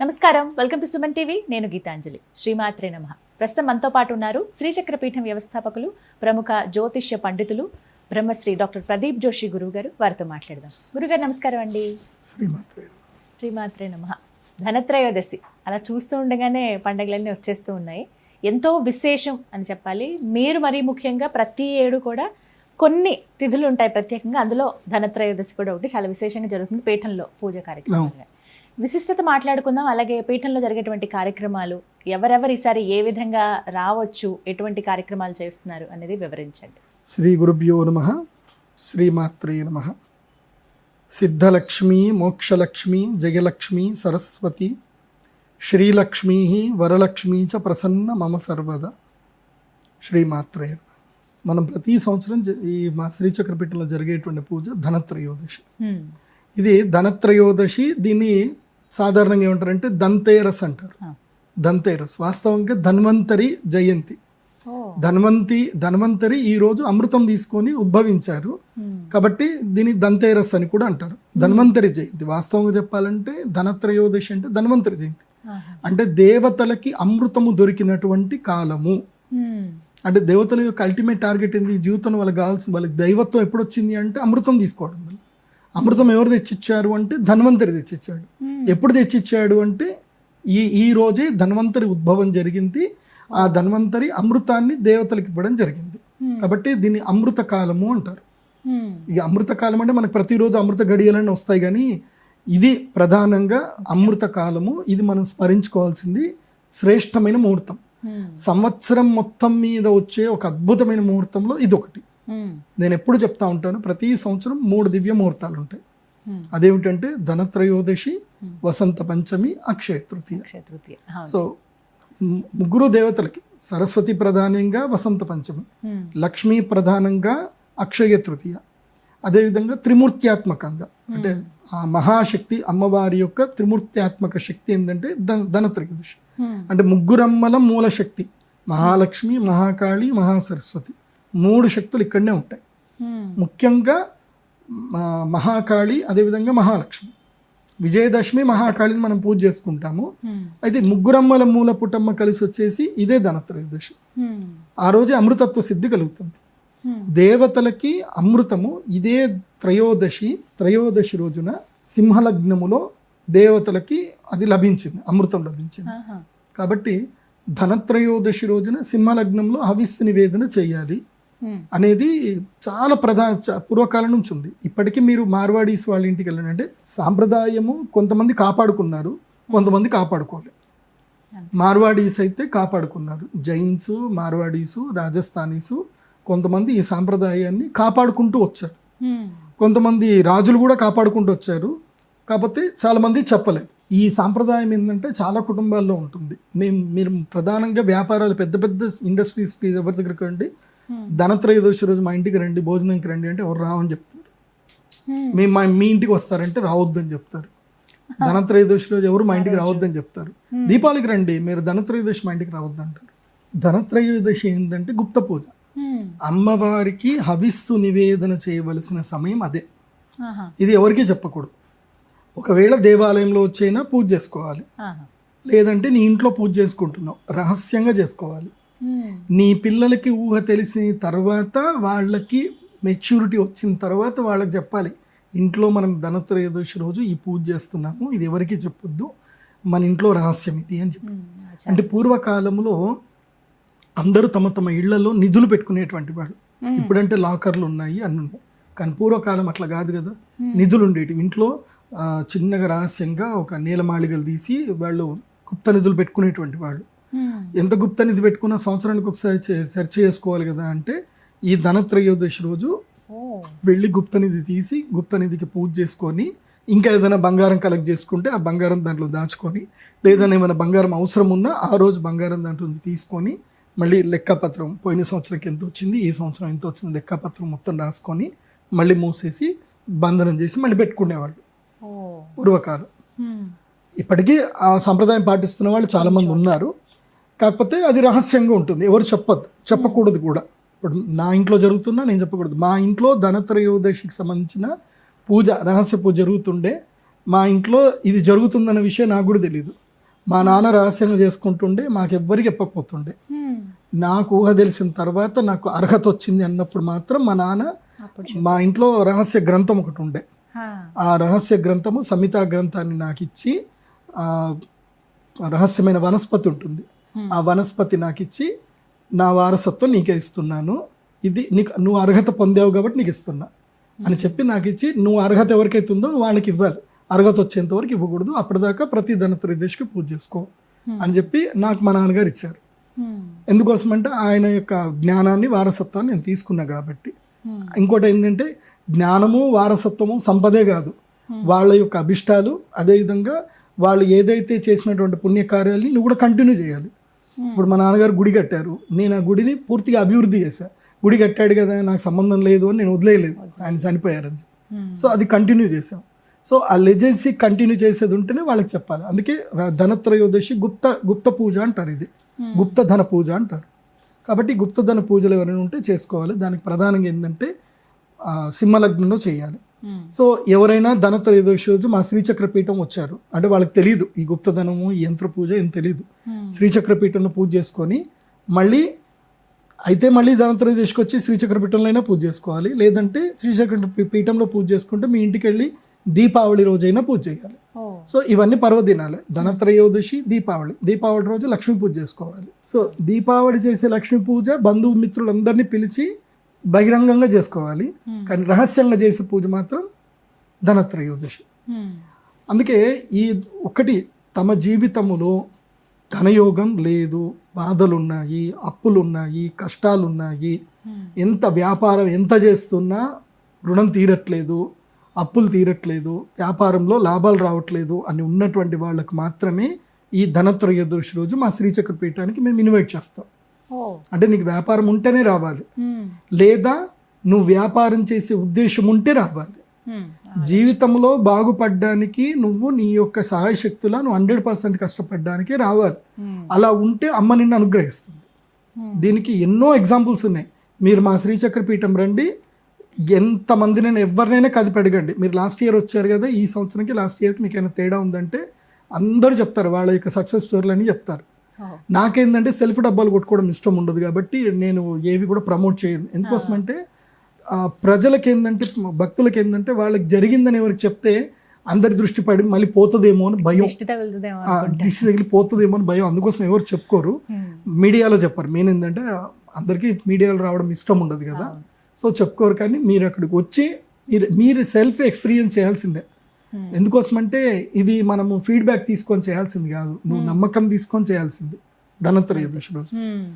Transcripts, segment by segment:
నమస్కారం. Welcome to Suman TV. నేను గీతాంజలి. శ్రీమాత్రే నమ. ప్రస్తుతం మనతో పాటు ఉన్నారు శ్రీచక్రపీఠం వ్యవస్థాపకులు ప్రముఖ జ్యోతిష్య పండితులు బ్రహ్మశ్రీ డాక్టర్ ప్రదీప్ జోషి గురువు గారు వారితో మాట్లాడదాం. గురుగారు నమస్కారం అండి. శ్రీమాత్రే నమ. ధనత్రయోదశి. అలా చూస్తూ ఉండగానే పండగలన్నీ వచ్చేస్తూ ఉన్నాయి. ఎంతో విశేషం అని చెప్పాలి. మీరు మరీ ముఖ్యంగా ప్రతి ఏడు కూడా కొన్ని తిథులు ఉంటాయి ప్రత్యేకంగా. అందులో ధనత్రయోదశి కూడా ఒకటి. చాలా విశేషంగా జరుగుతుంది. పీఠంలో పూజ కార్యక్రమాలు. విశిష్టత మాట్లాడుకుందాం. అలాగే పీఠంలో జరిగేటువంటి కార్యక్రమాలు ఎవరెవరు ఈసారి ఏ విధంగా రావచ్చు ఎటువంటి కార్యక్రమాలు చేస్తున్నారు అనేది వివరించండి. శ్రీ గురుభ్యో నమ. శ్రీమాత్రే నమ. సిద్ధలక్ష్మీ మోక్షలక్ష్మి జయలక్ష్మి సరస్వతి శ్రీలక్ష్మీ వరలక్ష్మీ చ ప్రసన్న మమ సర్వదా. శ్రీమాత్రే. మనం ప్రతి సంవత్సరం ఈ మా శ్రీచక్రపీఠంలో జరిగేటువంటి పూజ ధనత్రయోదశి. ఇది ధనత్రయోదశి దీన్ని సాధారణంగా ఏమంటారంటే దంతేరస్ అంటారు. దంతేరస్. వాస్తవంగా ధన్వంతరి జయంతి. ధన్వంతి ధన్వంతరి ఈ రోజు అమృతం తీసుకొని ఉద్భవించారు. కాబట్టి దీని దంతేరస్ అని కూడా అంటారు. ధన్వంతరి జయంతి. వాస్తవంగా చెప్పాలంటే ధనత్రయోదశి అంటే ధన్వంతరి జయంతి. అంటే దేవతలకి అమృతము దొరికినటువంటి కాలము. అంటే దేవతల యొక్క అల్టిమేట్ టార్గెట్ ఏంది? జీవితంలో వాళ్ళకి కావాల్సిన వాళ్ళకి దైవత్వం ఎప్పుడు వచ్చింది అంటే అమృతం తీసుకోవడం. అమృతం ఎవరు తెచ్చిచ్చారు అంటే ధన్వంతరి తెచ్చిచ్చాడు. ఎప్పుడు తెచ్చిచ్చాడు అంటే ఈ ఈ రోజే ధన్వంతరి ఉద్భవం జరిగింది ఆ ధన్వంతరి అమృతాన్ని దేవతలకు ఇవ్వడం జరిగింది. కాబట్టి దీన్ని అమృత కాలము అంటారు. ఇక అమృత కాలం అంటే మనకు ప్రతిరోజు అమృత గడియలన్నీ వస్తాయి కానీ ఇది ప్రధానంగా అమృత కాలము ఇది మనం స్మరించుకోవాల్సింది శ్రేష్టమైన ముహూర్తం. సంవత్సరం మొత్తం మీద వచ్చే ఒక అద్భుతమైన ముహూర్తంలో ఇది ఒకటి. నేను ఎప్పుడు చెప్తా ఉంటాను ప్రతి సంవత్సరం మూడు దివ్య ముహూర్తాలు ఉంటాయి. అదేమిటంటే ధనత్రయోదశి వసంత పంచమి అక్షయ తృతీయ. అక్షయ తృతీయ. అవును. సో ముగ్గురు దేవతలకి సరస్వతి ప్రధానంగా వసంత పంచమి. లక్ష్మీ ప్రధానంగా అక్షయ తృతీయ. అదేవిధంగా త్రిమూర్త్యాత్మకంగా. అంటే ఆ మహాశక్తి అమ్మవారి యొక్క త్రిమూర్త్యాత్మక శక్తి ఏంటంటే ధన ధనత్రయోదశి. అంటే ముగ్గురమ్మల మూల శక్తి మహాలక్ష్మి మహాకాళి మహాసరస్వతి. మూడు శక్తులు ఇక్కడనే ఉంటాయి. ముఖ్యంగా మహాకాళి అదేవిధంగా మహాలక్ష్మి విజయదశమి మహాకాళిని మనం పూజ చేసుకుంటాము. అయితే ముగ్గురమ్మల మూల పుటమ్మ కలిసి వచ్చేసి ఇదే ధనత్రయోదశి. ఆ రోజే అమృతత్వ సిద్ధి కలుగుతుంది. దేవతలకి అమృతము ఇదే త్రయోదశి త్రయోదశి రోజున సింహలగ్నములో దేవతలకి అది లభించింది అమృతం లభించింది. కాబట్టి ధనత్రయోదశి రోజున సింహలగ్నంలో హవిస్సు నివేదన చేయాలి. అనేది చాలా ప్రధాన పూర్వకాలం నుంచి ఉంది. ఇప్పటికీ మీరు మార్వాడీస్ వాళ్ళ ఇంటికి వెళ్ళండి అంటే సాంప్రదాయము కొంతమంది కాపాడుకున్నారు కొంతమంది కాపాడుకోలేదు. మార్వాడీస్ అయితే కాపాడుకున్నారు. జైన్స్ మార్వాడీసు రాజస్థానీసు కొంతమంది ఈ సాంప్రదాయాన్ని కాపాడుకుంటూ వచ్చారు. కొంతమంది రాజులు కూడా కాపాడుకుంటూ వచ్చారు. కాకపోతే చాలామంది చెప్పలేదు. ఈ సాంప్రదాయం ఏంటంటే చాలా కుటుంబాల్లో ఉంటుంది. మేము మీరు ప్రధానంగా వ్యాపారాలు పెద్ద పెద్ద ఇండస్ట్రీస్కి ఎవరి దగ్గరికి Hmm. ధనత్రయోదశి రోజు మా ఇంటికి రండి భోజనంకి రండి అంటే ఎవరు రావని చెప్తారు. మేము మా మీ ఇంటికి వస్తారంటే రావద్దని చెప్తారు. ధనత్రయోదశి రోజు ఎవరు మా ఇంటికి రావద్దని చెప్తారు. దీపావళికి రండి మీరు ధనత్రయోదశి మా ఇంటికి రావద్దు అంటారు ధనత్రయోదశి ఏంటంటే గుప్త పూజ. అమ్మవారికి హవిస్సు నివేదన చేయవలసిన సమయం అదే. ఇది ఎవరికీ చెప్పకూడదు. ఒకవేళ దేవాలయంలో వచ్చైనా పూజ చేసుకోవాలి. లేదంటే నీ ఇంట్లో పూజ చేసుకుంటున్నావు రహస్యంగా చేసుకోవాలి. నీ పిల్లలకి ఊహ తెలిసిన తర్వాత వాళ్ళకి మెచ్యూరిటీ వచ్చిన తర్వాత వాళ్ళకి చెప్పాలి. ఇంట్లో మనం ధనత్రయోదశి రోజు ఈ పూజ చేస్తున్నాము ఇది ఎవరికీ చెప్పొద్దు మన ఇంట్లో రహస్యం ఇది అని చెప్పి. అచ్చా. అంటే పూర్వకాలంలో అందరూ తమ తమ ఇళ్ళలో నిధులు పెట్టుకునేటువంటి వాళ్ళు. ఇప్పుడంటే లాకర్లు ఉన్నాయి అన్ని ఉన్నాయి. కానీ పూర్వకాలం అట్లా కాదు కదా. నిధులు ఉండేవి ఇంట్లో చిన్నగా రహస్యంగా ఒక నీలమాళిగలు తీసి వాళ్ళు గుప్త నిధులు పెట్టుకునేటువంటి వాళ్ళు. ఎంత గుప్త నిధి పెట్టుకున్నా సంవత్సరానికి ఒకసారి సెర్చ్ చేసుకోవాలి కదా అంటే ఈ ధనత్రయోదశి రోజు. వెళ్ళి గుప్త నిధి తీసి గుప్త నిధికి పూజ చేసుకొని ఇంకా ఏదైనా బంగారం కలెక్ట్ చేసుకుంటే ఆ బంగారం దాంట్లో దాచుకొని లేదా ఏమైనా బంగారం అవసరం ఉన్నా ఆ రోజు బంగారం దాంట్లో నుంచి తీసుకొని మళ్ళీ లెక్కపత్రం పోయిన సంవత్సరంకి ఎంత వచ్చింది ఈ సంవత్సరం ఎంత వచ్చింది లెక్కపత్రం మొత్తం రాసుకొని మళ్ళీ మూసేసి బంధనం చేసి మళ్ళీ పెట్టుకునేవాళ్ళు. పూర్వకాలం హ్మ్. ఇప్పటికీ ఆ సంప్రదాయం పాటిస్తున్న వాళ్ళు చాలా మంది ఉన్నారు కాకపోతే అది రహస్యంగా ఉంటుంది. ఎవరు చెప్పద్దు చెప్పకూడదు కూడా. ఇప్పుడు నా ఇంట్లో జరుగుతున్నా నేను చెప్పకూడదు. మా ఇంట్లో ధనత్రయోదశికి సంబంధించిన పూజ రహస్య పూజ జరుగుతుండే. మా ఇంట్లో ఇది జరుగుతుందన్న విషయం నాకు కూడా తెలియదు మా నాన్న రహస్యంగా చేసుకుంటుండే. మాకెవ్వరికి చెప్పకపోతుండే. నాకు ఊహ తెలిసిన తర్వాత నాకు అర్హత వచ్చింది అన్నప్పుడు మాత్రం మా నాన్న మా ఇంట్లో రహస్య గ్రంథం ఒకటి ఉండే. ఆ రహస్య గ్రంథము సమితా గ్రంథాన్ని నాకు ఇచ్చి ఆ రహస్యమైన వనస్పతి ఉంటుంది. ఆ వనస్పతి నాకు ఇచ్చి నా వారసత్వం నీకే ఇస్తున్నాను. ఇది నీకు నువ్వు అర్హత పొందావు కాబట్టి నీకు ఇస్తున్నా. అని చెప్పి నాకు ఇచ్చి నువ్వు అర్హత ఎవరికైతే ఉందో వాళ్ళకి ఇవ్వాలి. అర్హత వచ్చేంత వరకు ఇవ్వకూడదు. అప్పటిదాకా ప్రతి ధనత్రయోదశికి పూజ చేసుకో అని చెప్పి నాకు మా నాన్నగారు ఇచ్చారు. ఎందుకోసం అంటే ఆయన యొక్క జ్ఞానాన్ని వారసత్వాన్ని నేను తీసుకున్నా కాబట్టి. ఇంకోటి ఏంటంటే జ్ఞానము వారసత్వము సంపదే కాదు. వాళ్ళ యొక్క అభిష్టాలు అదేవిధంగా వాళ్ళు ఏదైతే చేసినటువంటి పుణ్యకార్యాలని నువ్వు కూడా కంటిన్యూ చేయాలి. ఇప్పుడు మా నాన్నగారు గుడి కట్టారు. నేను ఆ గుడిని పూర్తిగా అభివృద్ధి చేశా. గుడి కట్టాడు కదా నాకు సంబంధం లేదు అని నేను వదిలేయలేదు. ఆయన చనిపోయారని. సో అది కంటిన్యూ చేసాం సో ఆ లెజెన్సీ కంటిన్యూ చేసేది ఉంటేనే వాళ్ళకి చెప్పాలి. అందుకే ధనత్రయోదశి గుప్త గుప్త పూజ అంటారు ఇది. గుప్త ధన పూజ అంటారు. కాబట్టి గుప్త ధన పూజలు ఎవరైనా ఉంటే చేసుకోవాలి. దానికి ప్రధానంగా ఏంటంటే సింహలగ్నంలో చేయాలి. సో ఎవరైనా ధనత్రయోదశి రోజు మా శ్రీచక్ర పీఠం వచ్చారు. అంటే వాళ్ళకి తెలియదు ఈ గుప్తధనము ఈ యంత్ర పూజ ఏం తెలియదు హ్మ్. శ్రీచక్ర పీఠంలో పూజ చేసుకొని మళ్ళీ అయితే మళ్ళీ ధనత్రయోదశికి వచ్చి శ్రీచక్ర పీఠంలో అయినా పూజ చేసుకోవాలి. లేదంటే శ్రీచక్ర పీఠంలో పూజ చేసుకుంటే మీ ఇంటికి వెళ్ళి దీపావళి రోజైనా పూజ చేయాలి. సో ఇవన్నీ పర్వదినాలే. ధనత్రయోదశి దీపావళి. దీపావళి రోజు లక్ష్మీ పూజ చేసుకోవాలి. సో దీపావళి చేసే లక్ష్మీ పూజ బంధువు మిత్రులందరినీ పిలిచి బహిరంగంగా చేసుకోవాలి Hmm. కానీ రహస్యంగా చేసే పూజ మాత్రం ధనత్రయోదశి హ్మ్. అందుకే ఈ ఒకటి తమ జీవితములో ధనయోగం లేదు బాధలున్నాయి అప్పులున్నాయి కష్టాలున్నాయి హ్మ్. ఎంత వ్యాపారం ఎంత చేస్తున్నా రుణం తీరట్లేదు అప్పులు తీరట్లేదు వ్యాపారంలో లాభాలు రావట్లేదు అని ఉన్నటువంటి వాళ్ళకు మాత్రమే ఈ ధనత్రయోదశి రోజు మా శ్రీచక్ర పీఠానికి మేము ఇన్వైట్ చేస్తాం. అంటే నీకు వ్యాపారం ఉంటేనే రావాలి. లేదా నువ్వు వ్యాపారం చేసే ఉద్దేశం ఉంటే రావాలి. జీవితంలో బాగుపడడానికి నువ్వు నీ యొక్క సహాయ శక్తుల నువ్వు హండ్రెడ్ పర్సెంట్ కష్టపడడానికి రావాలి. అలా ఉంటే అమ్మ నిన్ను అనుగ్రహిస్తుంది. దీనికి ఎన్నో ఎగ్జాంపుల్స్ ఉన్నాయి మీరు మా శ్రీచక్ర పీఠం రండి ఎంతమంది నేను ఎవరినైనా కదిపి అడగండి మీరు లాస్ట్ ఇయర్ వచ్చారు కదా ఈ సంవత్సరంకి లాస్ట్ ఇయర్కి మీకు ఏమైనా తేడా ఉందంటే అందరూ చెప్తారు వాళ్ళ యొక్క సక్సెస్ స్టోరీలు అని చెప్తారు. నాకేందంటే సెల్ఫ్ డబ్బాలు కొట్టుకోవడం ఇష్టం ఉండదు కాబట్టి నేను ఏవి కూడా ప్రమోట్ చేయను. ఎందుకోసమంటే ఆ, ప్రజలకి ఏంటంటే భక్తులకి ఏంటంటే వాళ్ళకి జరిగిందని ఎవరికి చెప్తే అందరి దృష్టి పడి మళ్ళీ పోతుందేమో అని భయం. దిష్టి తగిలి పోతుందేమో అని భయం. అందుకోసం ఎవరు చెప్పుకోరు. మీడియాలో చెప్పారు. మెయిన్ ఏంటంటే అందరికీ మీడియాలో రావడం ఇష్టం ఉండదు కదా. సో చెప్పుకోరు కానీ మీరు అక్కడికి వచ్చి మీరు మీరు సెల్ఫ్ ఎక్స్పీరియన్స్ చేయాల్సిందే. ఎందుకోసమంటే ఇది మనము ఫీడ్బ్యాక్ తీసుకొని చేయాల్సింది కాదు. నువ్వు నమ్మకం తీసుకొని చేయాల్సింది. ధనత్రయోదశి రోజు. హ్మ్.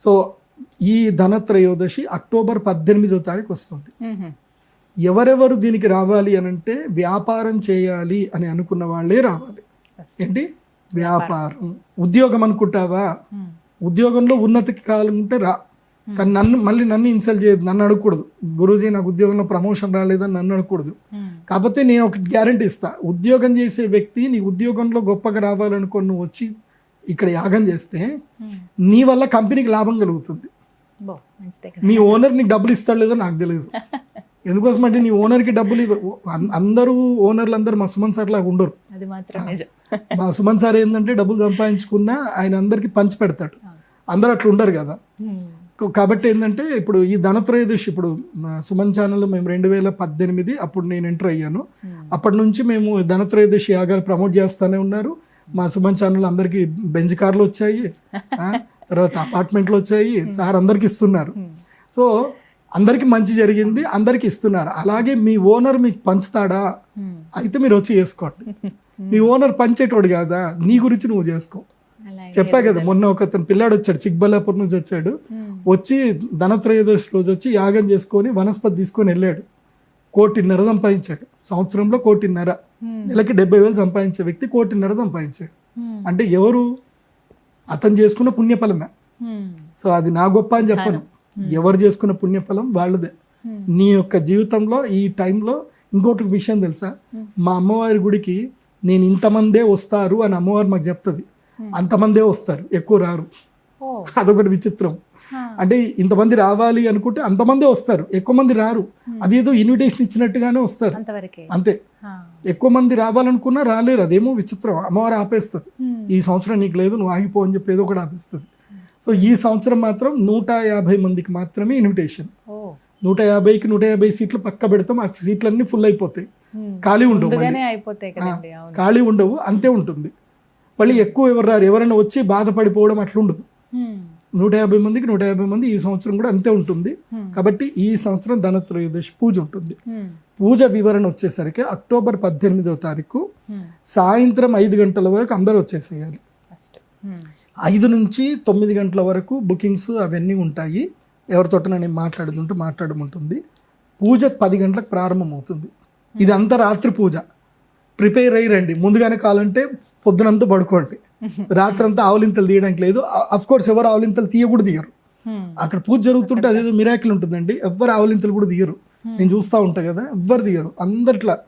సో ఈ ధనత్రయోదశి అక్టోబర్ పద్దెనిమిదో తారీఖు వస్తుంది. ఎవరెవరు దీనికి రావాలి అని అంటే వ్యాపారం చేయాలి అని అనుకున్న వాళ్ళే రావాలి. ఏంటి? వ్యాపారం. ఉద్యోగం అనుకుంటావా. ఉద్యోగంలో ఉన్నతికి కావాలంటే రా. కానీ నన్ను మళ్ళీ నన్ను ఇన్సల్ట్ చేయదు నన్ను అడగకూడదు. గురూజీ నాకు ఉద్యోగంలో ప్రమోషన్ రాలేదని నన్ను అడగకూడదు. కాకపోతే నేను ఒక గ్యారంటీ ఇస్తా. ఉద్యోగం చేసే వ్యక్తి నీ ఉద్యోగంలో గొప్పగా రావాలనుకో నువ్వు వచ్చి ఇక్కడ యాగం చేస్తే. నీ వల్ల కంపెనీకి లాభం కలుగుతుంది. మీ ఓనర్ నీకు డబ్బులు ఇస్తాడు లేదో నాకు తెలియదు ఎందుకోసం అంటే నీ ఓనర్కి డబ్బులు అందరూ ఓనర్లు అందరూ మా సుమన్ సార్ లాగా ఉండరు. మా సుమన్ సార్ ఏంటంటే డబ్బులు సంపాదించుకున్నా ఆయన అందరికీ పంచి పెడతాడు. అందరూ అట్లా ఉండరు కదా. కాబట్టి ఏంటంటే ఇప్పుడు ఈ ధనత్రయోదశి ఇప్పుడు సుమన్ ఛానల్ మేము రెండు వేల పద్దెనిమిది అప్పుడు నేను ఎంటర్ అయ్యాను. Hmm. అప్పటి నుంచి మేము ధనత్రయోదశి యాగాలు ప్రమోట్ చేస్తూనే ఉన్నారు. మా సుమన్ ఛానల్ అందరికి బెంజ్ కార్లు వచ్చాయి. తర్వాత అపార్ట్మెంట్లు వచ్చాయి. సార్ అందరికి ఇస్తున్నారు. హ్మ్. సో అందరికి మంచి జరిగింది. అందరికి ఇస్తున్నారు. అలాగే మీ ఓనర్ మీకు పంచుతాడా. అయితే మీరు వచ్చి చేసుకోండి. మీ ఓనర్ పంచేటోడు కాదా? నీ గురించి నువ్వు చేసుకో. చెప్పా కదా మొన్న ఒక పిల్లాడు వచ్చాడు చిక్బల్లాపూర్ నుంచి వచ్చాడు. వచ్చి ధనత్రయోదశి రోజు వచ్చి యాగం చేసుకొని వనస్పతి తీసుకొని వెళ్ళాడు. కోటిన్నర సంపాదించాడు. సంవత్సరంలో కోటిన్నర. నెలకి డెబ్బై వేలు సంపాదించే వ్యక్తి కోటిన్నర సంపాదించాడు. అంటే ఎవరు? అతను చేసుకున్న పుణ్యఫలమే. సో అది నా గొప్ప అని చెప్పను. ఎవరు చేసుకున్న పుణ్యఫలం వాళ్ళదే. నీ యొక్క జీవితంలో ఈ టైంలో ఇంకోటి విషయం తెలుసా? మా అమ్మవారి గుడికి నేను ఇంతమందే వస్తారు అని అమ్మవారు మాకు చెప్తుంది. అంతమందే వస్తారు. ఎక్కువ రారు. అదొకటి విచిత్రం. అంటే ఇంతమంది రావాలి అనుకుంటే అంతమంది వస్తారు. ఎక్కువ మంది రారు. అది ఏదో ఇన్విటేషన్ ఇచ్చినట్టుగానే వస్తారు. అంతే. ఎక్కువ మంది రావాలనుకున్నా రాలేరు. అదేమో విచిత్రం. అమ్మవారు ఆపేస్తుంది. ఈ సంవత్సరం నీకు లేదు నువ్వు ఆగిపో అని చెప్పి ఏదో ఒకటి ఆపేస్తుంది. సో ఈ సంవత్సరం మాత్రం నూట యాభై మందికి మాత్రమే ఇన్విటేషన్ నూట యాభైకి నూట యాభై సీట్లు పక్క పెడతాం. ఆ సీట్లన్నీ ఫుల్ అయిపోతాయి. ఖాళీ ఉండవు ఖాళీ ఉండవు అంతే ఉంటుంది. మళ్ళీ ఎక్కువ ఎవరు రారు. ఎవరైనా వచ్చి బాధపడిపోవడం అట్లా ఉండదు Hmm. నూట యాభై మందికి నూట యాభై మంది ఈ సంవత్సరం కూడా అంతే ఉంటుంది. Hmm. కాబట్టి ఈ సంవత్సరం ధనత్రయోదశి పూజ ఉంటుంది. Hmm. పూజ వివరణ వచ్చేసరికి అక్టోబర్ పద్దెనిమిదవ తారీఖు Hmm. సాయంత్రం ఐదు గంటల వరకు అందరూ వచ్చేసేయాలి. ఐదు నుంచి తొమ్మిది గంటల వరకు బుకింగ్స్ అవన్నీ ఉంటాయి. ఎవరితోట నేను మాట్లాడుతుంటే మాట్లాడముంటుంది. పూజ పది గంటలకు ప్రారంభమవుతుంది. ఇదంతా రాత్రి పూజ. ప్రిపేర్ అయ్యి రండి. ముందుగానే కావాలంటే పొద్దునంతా పడుకోండి. రాత్రంతా ఆవులింతలు తీయడానికి లేదు. అఫ్ కోర్స్ ఎవరు ఆవులింతలు తీయకూడదు తీయరు. Hmm. అక్కడ పూజ జరుగుతుంటే అదేదో మిరాకిల్ ఉంటుందండి. ఎవ్వరు ఆవులింతలు కూడా తీయరు. నేను చూస్తూ ఉంటా కదా ఎవ్వరు తీయరు. అందరిట్లా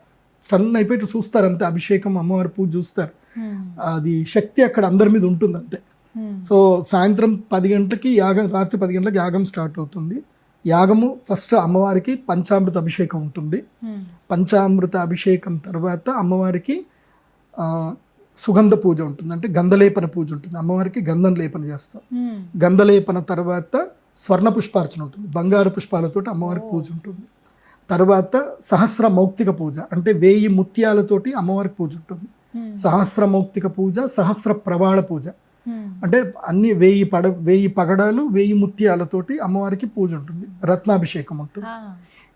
స్టన్ అయిపోయి చూస్తారు అంతే. అభిషేకం అమ్మవారి పూజ చూస్తారు. అది శక్తి అక్కడ అందరి మీద ఉంటుంది అంతే. సో సాయంత్రం పది గంటలకి యాగం రాత్రి పది గంటలకు యాగం స్టార్ట్ అవుతుంది. యాగము ఫస్ట్ అమ్మవారికి పంచామృత అభిషేకం ఉంటుంది. పంచామృత అభిషేకం తర్వాత అమ్మవారికి సుగంధ పూజ ఉంటుంది. అంటే గంధలేపన పూజ ఉంటుంది. అమ్మవారికి గంధం లేపన చేస్తాం. గంధలేపన తర్వాత స్వర్ణ పుష్పార్చన ఉంటుంది. బంగారు పుష్పాలతోటి అమ్మవారికి పూజ ఉంటుంది. తర్వాత సహస్ర మౌక్తిక పూజ. అంటే వేయి ముత్యాలతోటి అమ్మవారికి పూజ ఉంటుంది. సహస్ర మౌక్తిక పూజ సహస్ర ప్రవాళ పూజ. అంటే అన్ని వేయి పడ వేయి పగడాలు వేయి ముత్యాలతోటి అమ్మవారికి పూజ ఉంటుంది. రత్నాభిషేకం ఉంటుంది.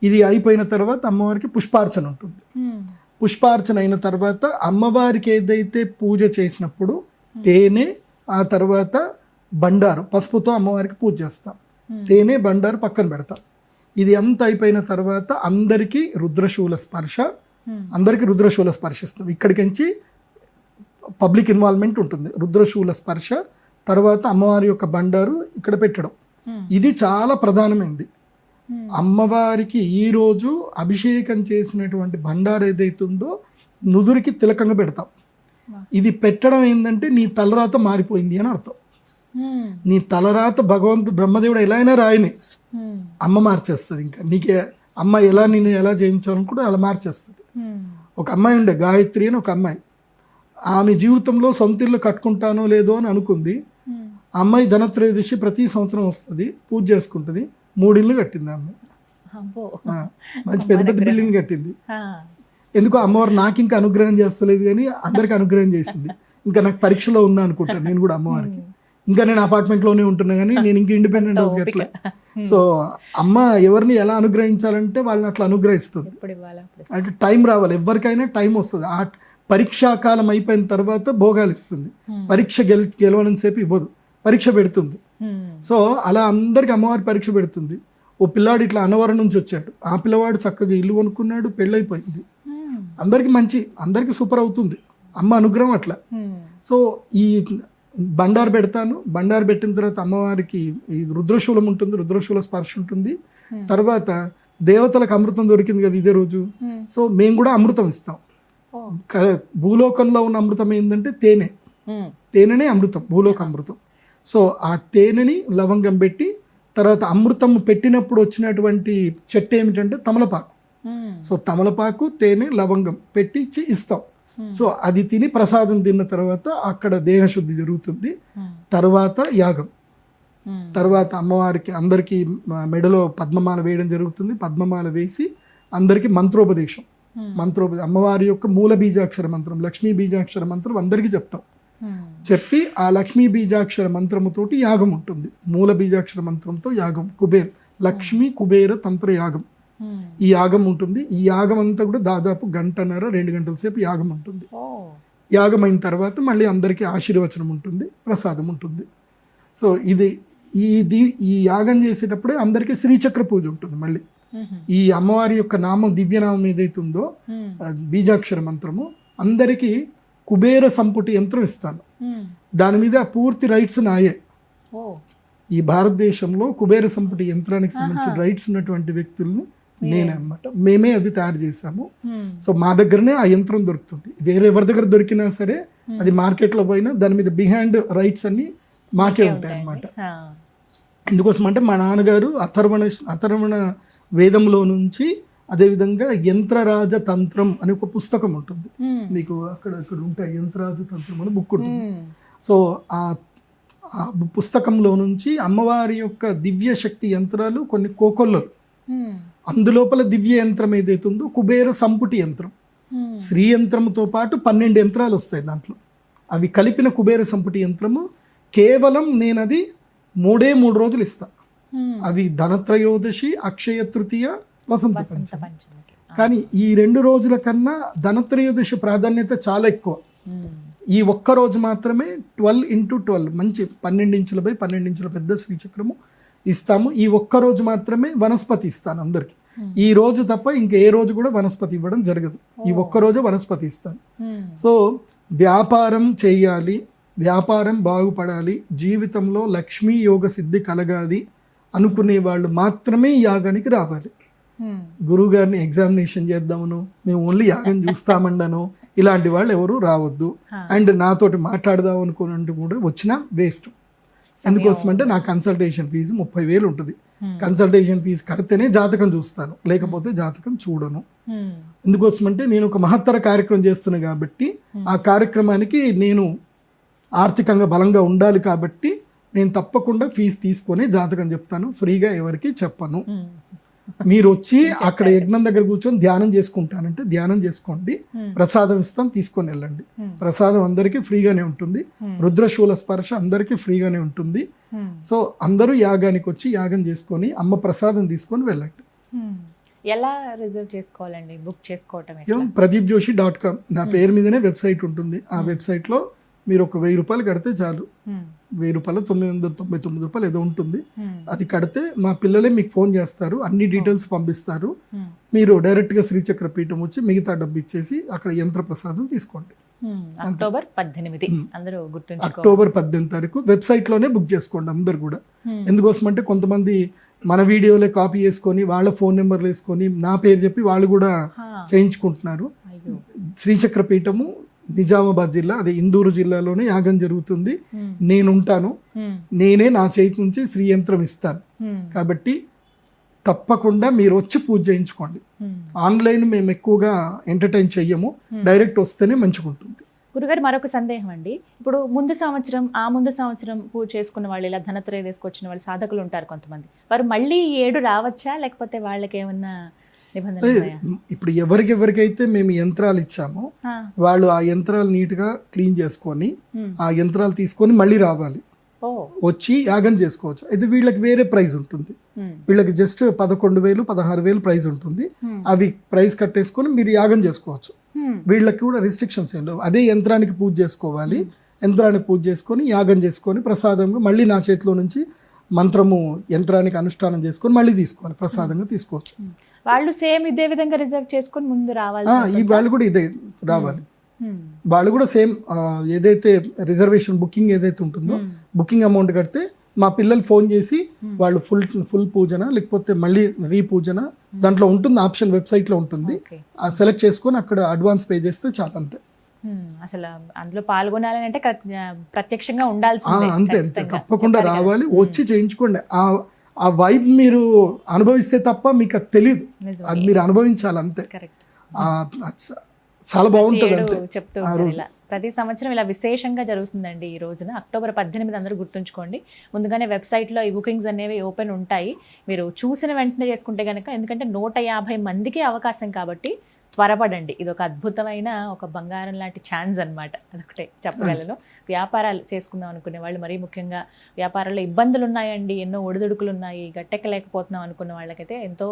ఇది అయిపోయిన తర్వాత అమ్మవారికి పుష్పార్చన ఉంటుంది. పుష్పార్చన అయిన తర్వాత అమ్మవారికి ఏదైతే పూజ చేసినప్పుడు తేనె ఆ తర్వాత బండారు పసుపుతో అమ్మవారికి పూజ చేస్తాం తేనె బండారు పక్కన పెడతాం ఇది అంత అయిపోయిన తర్వాత అందరికీ రుద్రశూల స్పర్శ. అందరికీ రుద్రశూల స్పర్శిస్తాం ఇక్కడికించి పబ్లిక్ ఇన్వాల్వ్మెంట్ ఉంటుంది రుద్రశూల స్పర్శ తర్వాత అమ్మవారి యొక్క బండారు ఇక్కడ పెట్టడం. ఇది చాలా ప్రధానమైంది. అమ్మవారికి ఈరోజు అభిషేకం చేసినటువంటి బండారు ఏదైతే ఉందో నుదురికి తిలకంగా పెడతాం. ఇది పెట్టడం ఏంటంటే నీ తలరాత మారిపోయింది అని అర్థం Hmm. నీ తలరాత భగవంతు బ్రహ్మదేవుడు ఎలా అయినా రాయని Hmm. అమ్మ మార్చేస్తుంది ఇంకా నీకే అమ్మ ఎలా నేను ఎలా చేయించాలనుకుంటే అలా మార్చేస్తుంది Hmm. ఒక అమ్మాయి ఉండే గాయత్రి అని ఒక అమ్మాయి ఆమె జీవితంలో సొంత ఇల్లు కట్టుకుంటానో లేదో అని అనుకుంది Hmm. అమ్మాయి ధనత్రయోదశి ప్రతి సంవత్సరం వస్తుంది పూజ చేసుకుంటుంది మూడిళ్ళు కట్టింది ఆ అమ్మాయి అబ్బో. ఆ, మంచి పెద్ద పెద్ద బిల్డింగ్ కట్టింది. ఎందుకో అమ్మవారు నాకు ఇంకా అనుగ్రహం చేస్తలేదు కానీ అందరికి అనుగ్రహం చేసింది. ఇంకా నాకు పరీక్షలో ఉన్నా అనుకుంటాను నేను కూడా అమ్మవారికి. ఇంకా నేను అపార్ట్మెంట్లోనే ఉంటున్నా కానీ నేను ఇంకా ఇండిపెండెంట్ హౌస్ కట్టలే. సో అమ్మ ఎవరిని ఎలా అనుగ్రహించాలంటే వాళ్ళని అట్లా అనుగ్రహిస్తుంది. అంటే టైం రావాలి ఎవరికైనా టైం వస్తుంది. ఆ పరీక్షా కాలం అయిపోయిన తర్వాత భోగాలు ఇస్తుంది. పరీక్ష గెలి గెలవడం సేపు ఇవ్వదు. పరీక్ష పెడుతుంది. సో అలా అందరికి అమ్మవారి పరీక్ష పెడుతుంది. ఓ పిల్లాడు ఇట్లా అన్నవరం నుంచి వచ్చాడు. ఆ పిల్లవాడు చక్కగా ఇల్లు కొనుక్కున్నాడు పెళ్ళైపోయింది. అందరికి మంచి అందరికి సూపర్ అవుతుంది. అమ్మ అనుగ్రహం అట్లా. సో ఈ బండారు పెడతాను. బండారు పెట్టిన తర్వాత అమ్మవారికి ఈ రుద్రశూలం ఉంటుంది రుద్రశూల స్పర్శ ఉంటుంది. తర్వాత దేవతలకు అమృతం దొరికింది కదా ఇదే రోజు. సో మేము కూడా అమృతం ఇస్తాం. భూలోకంలో ఉన్న అమృతం ఏంటంటే తేనె. తేనెనే అమృతం భూలోక అమృతం. సో ఆ తేనెని లవంగం పెట్టి తర్వాత అమృతం పెట్టినప్పుడు వచ్చినటువంటి చెట్టు ఏమిటంటే తమలపాకు. సో తమలపాకు తేనె లవంగం పెట్టి ఇచ్చి ఇస్తాం. సో అది తిని ప్రసాదం తిన్న తర్వాత అక్కడ దేహశుద్ధి జరుగుతుంది. తర్వాత యాగం. తర్వాత అమ్మవారికి అందరికీ మెడలో పద్మమాల వేయడం జరుగుతుంది పద్మమాల వేసి అందరికీ మంత్రోపదేశం Hmm. మంత్రోపదే అమ్మవారి యొక్క మూల బీజాక్షర మంత్రం లక్ష్మీ బీజాక్షర మంత్రం అందరికీ చెప్తాం. చెప్పి ఆ లక్ష్మీ బీజాక్షర మంత్రముతోటి యాగం ఉంటుంది. మూల బీజాక్షర మంత్రంతో యాగం. కుబేర్. లక్ష్మీ కుబేర తంత్ర యాగం. ఈ యాగం ఉంటుంది. ఈ యాగం అంతా కూడా దాదాపు గంటన్నర రెండు గంటల సేపు యాగం ఉంటుంది. యాగం అయిన తర్వాత మళ్ళీ అందరికీ ఆశీర్వచనం ఉంటుంది ప్రసాదం ఉంటుంది. సో ఇది ఈ దీ- ఈ యాగం చేసేటప్పుడే అందరికీ శ్రీచక్ర పూజ ఉంటుంది మళ్ళీ. ఈ అమ్మవారి యొక్క నామం దివ్యనామం ఏదైతే ఉందో బీజాక్షర మంత్రము అందరికీ కుబేర సంపుటి యంత్రం ఇస్తాను. దాని మీద పూర్తి రైట్స్ నాయే. ఈ భారతదేశంలో కుబేర సంపుటి యంత్రానికి సంబంధించిన రైట్స్ ఉన్నటువంటి వ్యక్తుల్ని నేనే అన్నమాట. మేమే అది తయారు Hmm. సో మా దగ్గరనే ఆ యంత్రం దొరుకుతుంది. వేరే ఎవరి దగ్గర దొరికినా సరే అది మార్కెట్లో పోయినా దాని మీద బిహైండ్ రైట్స్ అన్ని మాకే ఉంటాయి అన్నమాట. ఎందుకోసం అంటే మా నాన్నగారు అథర్వణ అథర్వణ వేదంలో నుంచి అదేవిధంగా యంత్రరాజ తంత్రం అనే ఒక పుస్తకం ఉంటుంది. మీకు అక్కడ అక్కడ ఉంటాయి యంత్రరాజ తంత్రం అని బుక్ ఉంటుంది. సో ఆ పుస్తకంలో నుంచి అమ్మవారి యొక్క దివ్య శక్తి యంత్రాలు కొన్ని కోకొల్లలు. అందులోపల దివ్య యంత్రం ఏదైతే ఉందో కుబేర సంపుటి యంత్రం. శ్రీ యంత్రముతో పాటు పన్నెండు యంత్రాలు వస్తాయి దాంట్లో. అవి కలిపిన కుబేర సంపుటి యంత్రము కేవలం నేను అది మూడే మూడు రోజులు ఇస్తా. అవి ధనత్రయోదశి అక్షయ తృతీయ వసంత పంచమి. కానీ ఈ రెండు రోజుల కన్నా ధనత్రయోదశి ప్రాధాన్యత చాలా ఎక్కువ. ఈ ఒక్క రోజు మాత్రమే ట్వెల్వ్ ఇంటూ ట్వెల్వ్ మంచి పన్నెండు ఇంచుల పై పన్నెండు ఇంచుల పెద్ద శ్రీచక్రము ఇస్తాము. ఈ ఒక్క రోజు మాత్రమే వనస్పతి ఇస్తాను అందరికి. ఈ రోజు తప్ప ఇంకా ఏ రోజు కూడా వనస్పతి ఇవ్వడం జరగదు. ఈ ఒక్క రోజు వనస్పతి ఇస్తాను. సో వ్యాపారం చేయాలి వ్యాపారం బాగుపడాలి జీవితంలో లక్ష్మీ యోగ సిద్ధి కలగాలి అనుకునే వాళ్ళు మాత్రమే యాగానికి రావాలి. గురువు గారిని ఎగ్జామినేషన్ చేద్దామను మేము ఓన్లీ యాగం చూస్తామండను ఇలాంటి వాళ్ళు ఎవరు రావద్దు. అండ్ నాతోటి మాట్లాడదాం అనుకున్నట్టు కూడా వచ్చినా వేస్ట్. ఎందుకోసం అంటే నా కన్సల్టేషన్ ఫీజు ముప్పై వేలు ఉంటుంది. కన్సల్టేషన్ ఫీజు కడితేనే జాతకం చూస్తాను. లేకపోతే జాతకం చూడను. ఎందుకోసం అంటే నేను ఒక మహత్తర కార్యక్రమం చేస్తున్నా కాబట్టి ఆ కార్యక్రమానికి నేను ఆర్థికంగా బలంగా ఉండాలి కాబట్టి నేను తప్పకుండా ఫీజు తీసుకొని జాతకం చెప్తాను. ఫ్రీగా ఎవరికి చెప్పను. మీరు వచ్చి అక్కడ యజ్ఞం దగ్గర కూర్చొని ధ్యానం చేసుకుంటానంటే ధ్యానం చేసుకోండి ప్రసాదం ఇస్తాం తీసుకొని వెళ్ళండి. ప్రసాదం అందరికీ ఫ్రీగానే ఉంటుంది. రుద్రశూల స్పర్శ అందరికీ ఫ్రీగానే ఉంటుంది. సో అందరూ యాగానికి వచ్చి యాగం చేసుకొని అమ్మ ప్రసాదం తీసుకొని వెళ్ళండి. ఎలా రిజర్వ్ చేసుకోవాలండి? బుక్ చేసుకోవటం ప్రదీప్ జోషి డాట్ కామ్. నా పేరు మీదనే వెబ్సైట్ ఉంటుంది. ఆ వెబ్సైట్లో మీరు ఒక వెయ్యి రూపాయలు కడితే చాలు. వెయ్యి రూపాయలు తొమ్మిది వందల తొంభై తొమ్మిది రూపాయలు ఏదో ఉంటుంది. అది కడితే మా పిల్లలే మీకు ఫోన్ చేస్తారు అన్ని డీటెయిల్స్ పంపిస్తారు. మీరు డైరెక్ట్గా శ్రీచక్ర పీఠం వచ్చి మిగతా డబ్బు ఇచ్చేసి అక్కడ యంత్ర ప్రసాదం తీసుకోండి. అక్టోబర్ పద్దెనిమిది అందరూ అక్టోబర్ పద్దెనిమిది తారీఖు వెబ్సైట్లోనే బుక్ చేసుకోండి అందరు కూడా. ఎందుకోసం అంటే కొంతమంది మన వీడియోలే కాపీ చేసుకొని వాళ్ళ ఫోన్ నెంబర్లు వేసుకొని నా పేరు చెప్పి వాళ్ళు కూడా. చేయించుకుంటున్నారు శ్రీచక్ర పీఠము నిజామాబాద్ జిల్లా అదే ఇందూరు జిల్లాలోనే యాగం జరుగుతుంది. నేనుంటాను. నేనే నా చేతి నుంచి శ్రీ యంత్రం ఇస్తాను. కాబట్టి తప్పకుండా మీరు వచ్చి పూజ చేయించుకోండి. ఆన్లైన్ మేము ఎక్కువగా ఎంటర్టైన్ చెయ్యము. డైరెక్ట్ వస్తేనే మంచిగుంటుంది గురుగారు మరొక సందేహం అండి. ఇప్పుడు ముందు సంవత్సరం ఆ ముందు సంవత్సరం పూజ చేసుకున్న వాళ్ళు ఇలా ధనత్రయ తీసుకొచ్చిన వాళ్ళు సాధకులు ఉంటారు కొంతమంది. వారు మళ్ళీ ఏడు రావచ్చా? లేకపోతే వాళ్ళకి ఏమన్నా ఇప్పుడు ఎవరికెవరికైతే మేము యంత్రాలు ఇచ్చామో. వాళ్ళు ఆ యంత్రాలు నీట్గా క్లీన్ చేసుకొని. ఆ యంత్రాలు తీసుకొని మళ్ళీ రావాలి. వచ్చి యాగం చేసుకోవచ్చు. అయితే వీళ్ళకి వేరే ప్రైజ్ ఉంటుంది. వీళ్ళకి జస్ట్ పదకొండు వేలు పదహారు వేలు ప్రైజ్ ఉంటుంది. అవి ప్రైజ్ కట్టేసుకొని మీరు యాగం చేసుకోవచ్చు. వీళ్ళకి కూడా రిస్ట్రిక్షన్స్ ఏం లేవు. అదే యంత్రానికి పూజ చేసుకోవాలి. యంత్రానికి పూజ చేసుకొని యాగం చేసుకొని ప్రసాదంగా మళ్ళీ నా చేతిలో నుంచి మంత్రము యంత్రానికి అనుష్ఠానం చేసుకొని మళ్ళీ తీసుకోవాలి. ప్రసాదంగా తీసుకోవచ్చు. వాళ్ళు సేమ్ ఇదే విధంగా రిజర్వ్ చేసుకొని ముందు రావాలి ఈ వాళ్ళు కూడా ఇదే రావాలి. Hmm. వాళ్ళు కూడా సేమ్ ఏదైతే రిజర్వేషన్ బుకింగ్ ఏదైతే ఉంటుందో బుకింగ్ అమౌంట్ కడితే మా పిల్లలు ఫోన్ చేసి వాళ్ళు ఫుల్ ఫుల్ పూజన లేకపోతే మళ్ళీ రీ పూజన దాంట్లో ఉంటుంది ఆప్షన్ వెబ్సైట్లో ఉంటుంది. సెలెక్ట్ చేసుకొని అక్కడ అడ్వాన్స్ పే చేస్తే చాలా అంతే. Hmm. అసలు అందులో పాల్గొనాలని అంటే ప్ర- ప్రత్యక్షంగా ఆ, ఉండాల్సిందే అంతే. తప్పకుండా. రావాలి వచ్చి చేయించుకోండి. ఆ వైబ్ మీరు అనుభవిస్తే తప్ప మీకు అది తెలియదు. అది మీరు అనుభవించాలి అంతే చాలా బాగుంటుంది అంతే. చెప్తూ ప్రతి సంవత్సరం ఇలా విశేషంగా జరుగుతుందండి ఈ రోజున. అక్టోబర్ పద్దెనిమిది అందరూ గుర్తుంచుకోండి. ముందుగానే వెబ్సైట్లో ఈ బుకింగ్స్ అనేవి ఓపెన్ ఉంటాయి. మీరు చూసిన వెంటనే చేసుకుంటే కనుక ఎందుకంటే నూట యాభై మందికి అవకాశం కాబట్టి త్వరపడండి. ఇది ఒక అద్భుతమైన ఒక బంగారం లాంటి ఛాన్స్ అన్నమాట. అదొకటే చెప్పగలను. వ్యాపారాలు చేసుకుందాం అనుకునే వాళ్ళు మరీ ముఖ్యంగా వ్యాపారాల్లో ఇబ్బందులు ఉన్నాయండి ఎన్నో ఒడిదుడుకులు ఉన్నాయి గట్టెక్కలేకపోతున్నాం అనుకున్న వాళ్ళకైతే ఎంతో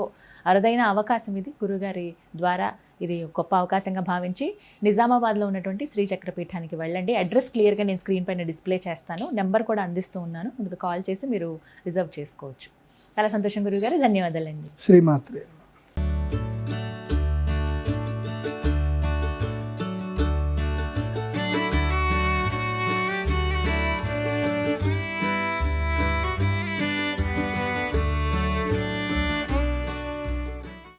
అరుదైన అవకాశం ఇది. గురుగారి ద్వారా ఇది గొప్ప అవకాశంగా భావించి నిజామాబాద్లో ఉన్నటువంటి శ్రీ చక్రపీఠానికి వెళ్ళండి. అడ్రస్ క్లియర్గా నేను స్క్రీన్ పైన డిస్ప్లే చేస్తాను. నెంబర్ కూడా అందిస్తూ ఉన్నాను. ముందుకు కాల్ చేసి మీరు రిజర్వ్ చేసుకోవచ్చు. చాలా సంతోషం గురుగారు. ధన్యవాదాలండి. శ్రీమాత్రే.